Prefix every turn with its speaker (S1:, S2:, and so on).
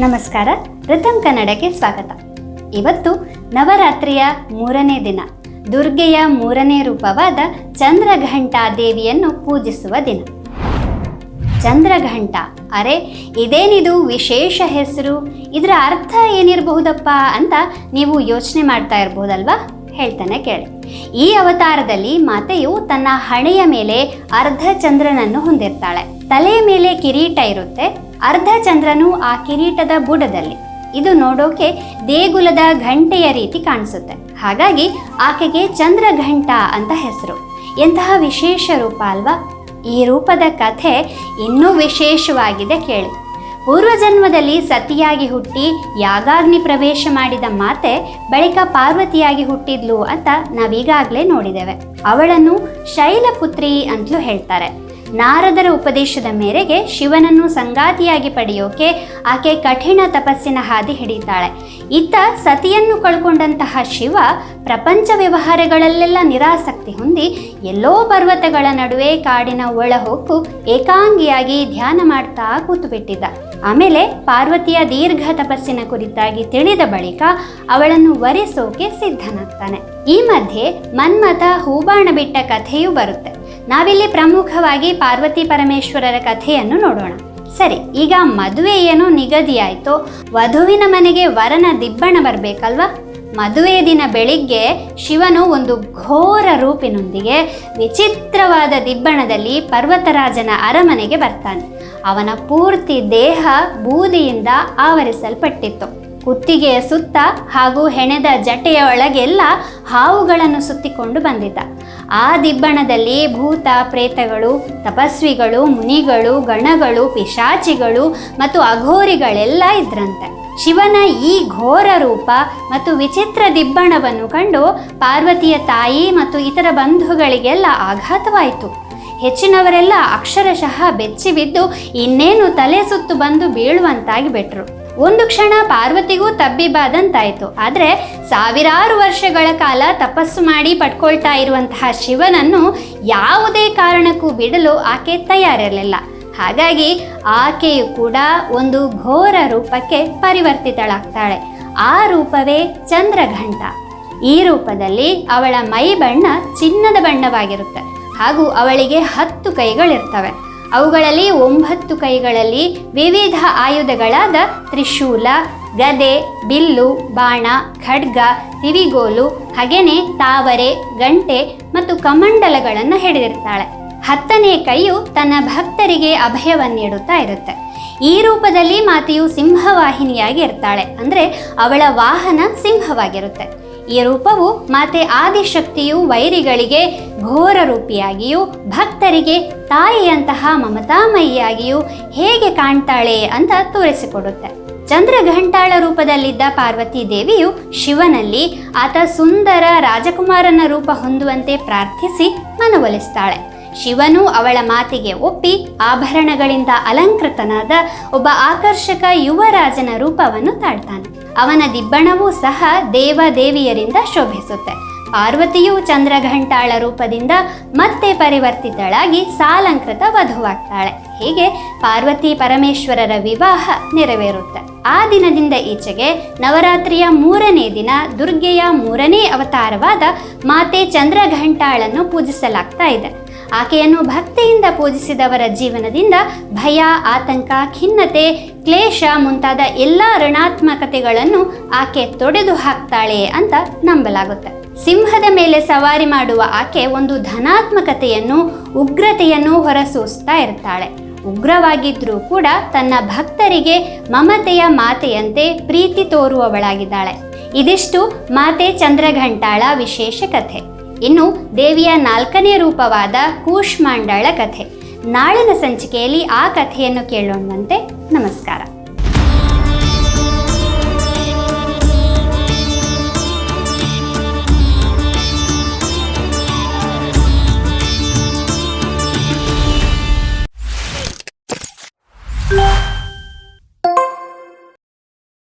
S1: ನಮಸ್ಕಾರ. ರಿತಮ್ ಕನ್ನಡಕ್ಕೆ ಸ್ವಾಗತ. ಇವತ್ತು ನವರಾತ್ರಿಯ ಮೂರನೇ ದಿನ. ದುರ್ಗೆಯ ಮೂರನೇ ರೂಪವಾದ ಚಂದ್ರಘಂಟಾ ದೇವಿಯನ್ನು ಪೂಜಿಸುವ ದಿನ. ಚಂದ್ರಘಂಟ, ಅರೆ, ಇದೇನಿದು ವಿಶೇಷ ಹೆಸರು? ಇದರ ಅರ್ಥ ಏನಿರಬಹುದಪ್ಪ ಅಂತ ನೀವು ಯೋಚನೆ ಮಾಡ್ತಾ ಇರಬಹುದಲ್ವಾ ಹೇಳ್ತಾನೆ ಕೇಳಿ. ಈ ಅವತಾರದಲ್ಲಿ ಮಾತೆಯು ತನ್ನ ಹಣೆಯ ಮೇಲೆ ಅರ್ಧ ಚಂದ್ರನನ್ನು ಹೊಂದಿರ್ತಾಳೆ. ತಲೆಯ ಮೇಲೆ ಕಿರೀಟ ಇರುತ್ತೆ. ಅರ್ಧ ಚಂದ್ರನು ಆ ಕಿರೀಟದ ಬುಡದಲ್ಲಿ. ಇದು ನೋಡೋಕೆ ದೇಗುಲದ ಘಂಟೆಯ ರೀತಿ ಕಾಣಿಸುತ್ತೆ. ಹಾಗಾಗಿ ಆಕೆಗೆ ಚಂದ್ರ ಘಂಟ ಅಂತ ಹೆಸರು. ಎಂತಹ ವಿಶೇಷ ರೂಪ ಅಲ್ವಾ? ಈ ರೂಪದ ಕಥೆ ಇನ್ನೂ ವಿಶೇಷವಾಗಿದೆ ಕೇಳಿ. ಪೂರ್ವಜನ್ಮದಲ್ಲಿ ಸತಿಯಾಗಿ ಹುಟ್ಟಿ ಯಾಗಾಗ್ನಿ ಪ್ರವೇಶ ಮಾಡಿದ ಮಾತೆ ಬಳಿಕ ಪಾರ್ವತಿಯಾಗಿ ಹುಟ್ಟಿದ್ಲು ಅಂತ ನಾವೀಗಾಗಲೇ ನೋಡಿದ್ದೇವೆ. ಅವಳನ್ನು ಶೈಲಪುತ್ರಿ ಅಂತಲೂ ಹೇಳ್ತಾರೆ. ನಾರದರ ಉಪದೇಶದ ಮೇರೆಗೆ ಶಿವನನ್ನು ಸಂಗಾತಿಯಾಗಿ ಪಡೆಯೋಕೆ ಆಕೆ ಕಠಿಣ ತಪಸ್ಸಿನ ಹಾದಿ ಹಿಡಿತಾಳೆ ಇತ್ತ ಸತಿಯನ್ನು ಕಳ್ಕೊಂಡಂತಹ ಶಿವ ಪ್ರಪಂಚ ವ್ಯವಹಾರಗಳಲ್ಲೆಲ್ಲ ನಿರಾಸಕ್ತಿ ಹೊಂದಿ ಎಲ್ಲೋ ಪರ್ವತಗಳ ನಡುವೆ ಕಾಡಿನ ಒಳಹೊಕ್ಕು ಏಕಾಂಗಿಯಾಗಿ ಧ್ಯಾನ ಮಾಡ್ತಾ ಕೂತುಬಿಟ್ಟಿದ್ದ. ಆಮೇಲೆ ಪಾರ್ವತಿಯ ದೀರ್ಘ ತಪಸ್ಸಿನ ಕುರಿತಾಗಿ ತಿಳಿದ ಬಳಿಕ ಅವಳನ್ನು ವರಿಸೋಕೆ ಸಿದ್ಧನಾಗ್ತಾನೆ. ಈ ಮಧ್ಯೆ ಮನ್ಮಥ ಹೂಬಾಣ ಬಿಟ್ಟ ಕಥೆಯೂ ಬರುತ್ತೆ. ನಾವಿಲ್ಲಿ ಪ್ರಮುಖವಾಗಿ ಪಾರ್ವತಿ ಪರಮೇಶ್ವರರ ಕಥೆಯನ್ನು ನೋಡೋಣ. ಸರಿ, ಈಗ ಮದುವೆ ಏನೋ ನಿಗದಿಯಾಯಿತು, ವಧುವಿನ ಮನೆಗೆ ವರನ ದಿಬ್ಬಣ ಬರಬೇಕಲ್ವಾ? ಮದುವೆ ದಿನ ಬೆಳಿಗ್ಗೆ ಶಿವನು ಒಂದು ಘೋರ ರೂಪಿನೊಂದಿಗೆ ವಿಚಿತ್ರವಾದ ದಿಬ್ಬಣದಲ್ಲಿ ಪರ್ವತರಾಜನ ಅರಮನೆಗೆ ಬರ್ತಾನೆ. ಅವನ ಪೂರ್ತಿ ದೇಹ ಬೂದಿಯಿಂದ ಆವರಿಸಲ್ಪಟ್ಟಿತ್ತು. ಕುತ್ತಿಗೆಯ ಸುತ್ತ ಹಾಗೂ ಹೆಣೆದ ಜಟೆಯ ಒಳಗೆಲ್ಲ ಹಾವುಗಳನ್ನು ಸುತ್ತಿಕೊಂಡು ಬಂದಿದ್ದ. ಆ ದಿಬ್ಬಣದಲ್ಲಿ ಭೂತ ಪ್ರೇತಗಳು, ತಪಸ್ವಿಗಳು, ಮುನಿಗಳು, ಗಣಗಳು, ಪಿಶಾಚಿಗಳು ಮತ್ತು ಅಘೋರಿಗಳೆಲ್ಲ ಇದ್ರಂತೆ. ಶಿವನ ಈ ಘೋರ ರೂಪ ಮತ್ತು ವಿಚಿತ್ರ ದಿಬ್ಬಣವನ್ನು ಕಂಡು ಪಾರ್ವತಿಯ ತಾಯಿ ಮತ್ತು ಇತರ ಬಂಧುಗಳಿಗೆಲ್ಲ ಆಘಾತವಾಯಿತು. ಹೆಚ್ಚಿನವರೆಲ್ಲ ಅಕ್ಷರಶಃ ಬೆಚ್ಚಿ ಬಿದ್ದು ಇನ್ನೇನು ತಲೆ ಸುತ್ತು ಬಂದು ಬೀಳುವಂತಾಗಿ ಬಿಟ್ರು. ಒಂದು ಕ್ಷಣ ಪಾರ್ವತಿಗೂ ತಬ್ಬಿಬಾದಂತಾಯಿತು. ಆದರೆ ಸಾವಿರಾರು ವರ್ಷಗಳ ಕಾಲ ತಪಸ್ಸು ಮಾಡಿ ಪಡ್ಕೊಳ್ತಾ ಇರುವಂತಹ ಶಿವನನ್ನು ಯಾವುದೇ ಕಾರಣಕ್ಕೂ ಬಿಡಲು ಆಕೆ ತಯಾರಿರಲಿಲ್ಲ. ಹಾಗಾಗಿ ಆಕೆಯು ಕೂಡ ಒಂದು ಘೋರ ರೂಪಕ್ಕೆ ಪರಿವರ್ತಿತಳಾಗ್ತಾಳೆ. ಆ ರೂಪವೇ ಚಂದ್ರಘಂಟ. ಈ ರೂಪದಲ್ಲಿ ಅವಳ ಮೈ ಬಣ್ಣ ಚಿನ್ನದ ಬಣ್ಣವಾಗಿರುತ್ತೆ. ಹಾಗೂ ಅವಳಿಗೆ ಹತ್ತು ಕೈಗಳಿರ್ತವೆ. ಅವುಗಳಲ್ಲಿ ಒಂಬತ್ತು ಕೈಗಳಲ್ಲಿ ವಿವಿಧ ಆಯುಧಗಳಾದ ತ್ರಿಶೂಲ, ಗದೆ, ಬಿಲ್ಲು, ಬಾಣ, ಖಡ್ಗ, ತಿವಿಗೋಲು ಹಾಗೆಯೇ ತಾವರೆ, ಗಂಟೆ ಮತ್ತು ಕಮಂಡಲಗಳನ್ನು ಹಿಡಿದಿರ್ತಾಳೆ. ಹತ್ತನೇ ಕೈಯು ತನ್ನ ಭಕ್ತರಿಗೆ ಅಭಯವನ್ನಿಡುತ್ತಾ ಇರುತ್ತೆ. ಈ ರೂಪದಲ್ಲಿ ಮಾತೆಯು ಸಿಂಹವಾಹಿನಿಯಾಗಿ ಇರ್ತಾಳೆ. ಅಂದರೆ ಅವಳ ವಾಹನ ಸಿಂಹವಾಗಿರುತ್ತೆ. ಈ ರೂಪವು ಮಾತೆ ಆದಿಶಕ್ತಿಯು ವೈರಿಗಳಿಗೆ ಘೋರ ರೂಪಿಯಾಗಿಯೂ ಭಕ್ತರಿಗೆ ತಾಯಿಯಂತಹ ಮಮತಾಮಯಿಯಾಗಿಯೂ ಹೇಗೆ ಕಾಣ್ತಾಳೆ ಅಂತ ತೋರಿಸಿಕೊಡುತ್ತೆ. ಚಂದ್ರಘಂಟಾಳ ರೂಪದಲ್ಲಿದ್ದ ಪಾರ್ವತಿ ದೇವಿಯು ಶಿವನಲ್ಲಿ ಆತ ಸುಂದರ ರಾಜಕುಮಾರನ ರೂಪ ಹೊಂದುವಂತೆ ಪ್ರಾರ್ಥಿಸಿ ಮನವೊಲಿಸ್ತಾಳೆ. ಶಿವನು ಅವಳ ಮಾತಿಗೆ ಒಪ್ಪಿ ಆಭರಣಗಳಿಂದ ಅಲಂಕೃತನಾದ ಒಬ್ಬ ಆಕರ್ಷಕ ಯುವರಾಜನ ರೂಪವನ್ನು ತಾಳ್ತಾನೆ. ಅವನ ದಿಬ್ಬಣವೂ ಸಹ ದೇವ ದೇವಿಯರಿಂದ ಶೋಭಿಸುತ್ತೆ. ಪಾರ್ವತಿಯು ಚಂದ್ರಘಂಟಾಳ ರೂಪದಿಂದ ಮತ್ತೆ ಪರಿವರ್ತಿತಳಾಗಿ ಸಾಲಂಕೃತ ವಧುವಾಗ್ತಾಳೆ. ಹೀಗೆ ಪಾರ್ವತಿ ಪರಮೇಶ್ವರರ ವಿವಾಹ ನೆರವೇರುತ್ತೆ. ಆ ದಿನದಿಂದ ಈಚೆಗೆ ನವರಾತ್ರಿಯ ಮೂರನೇ ದಿನ ದುರ್ಗೆಯ ಮೂರನೇ ಅವತಾರವಾದ ಮಾತೆ ಚಂದ್ರಘಂಟಾಳನ್ನು ಪೂಜಿಸಲಾಗ್ತಾ ಇದೆ. ಆಕೆಯನ್ನು ಭಕ್ತಿಯಿಂದ ಪೂಜಿಸಿದವರ ಜೀವನದಿಂದ ಭಯ, ಆತಂಕ, ಖಿನ್ನತೆ, ಕ್ಲೇಶ ಮುಂತಾದ ಎಲ್ಲ ಋಣಾತ್ಮಕತೆಗಳನ್ನು ಆಕೆ ತೊಡೆದು ಹಾಕ್ತಾಳೆ ಅಂತ ನಂಬಲಾಗುತ್ತೆ. ಸಿಂಹದ ಮೇಲೆ ಸವಾರಿ ಮಾಡುವ ಆಕೆ ಒಂದು ಧನಾತ್ಮಕತೆಯನ್ನು, ಉಗ್ರತೆಯನ್ನು ಹೊರಸೂಸ್ತಾ ಇರ್ತಾಳೆ. ಉಗ್ರವಾಗಿದ್ರೂ ಕೂಡ ತನ್ನ ಭಕ್ತರಿಗೆ ಮಮತೆಯ ಮಾತೆಯಂತೆ ಪ್ರೀತಿ ತೋರುವವಳಾಗಿದ್ದಾಳೆ. ಇದಿಷ್ಟು ಮಾತೆ ಚಂದ್ರಘಂಟಾಳ ವಿಶೇಷ ಕಥೆ. ಇನ್ನು ದೇವಿಯ ನಾಲ್ಕನೇ ರೂಪವಾದ ಕೂಷ್ಮಾಂಡಳ ಕಥೆ. ನಾಳಿನ ಸಂಚಿಕೆಯಲ್ಲಿ ಆ ಕಥೆಯನ್ನು ಕೇಳೋಣವಂತೆ ನಮಸ್ಕಾರ.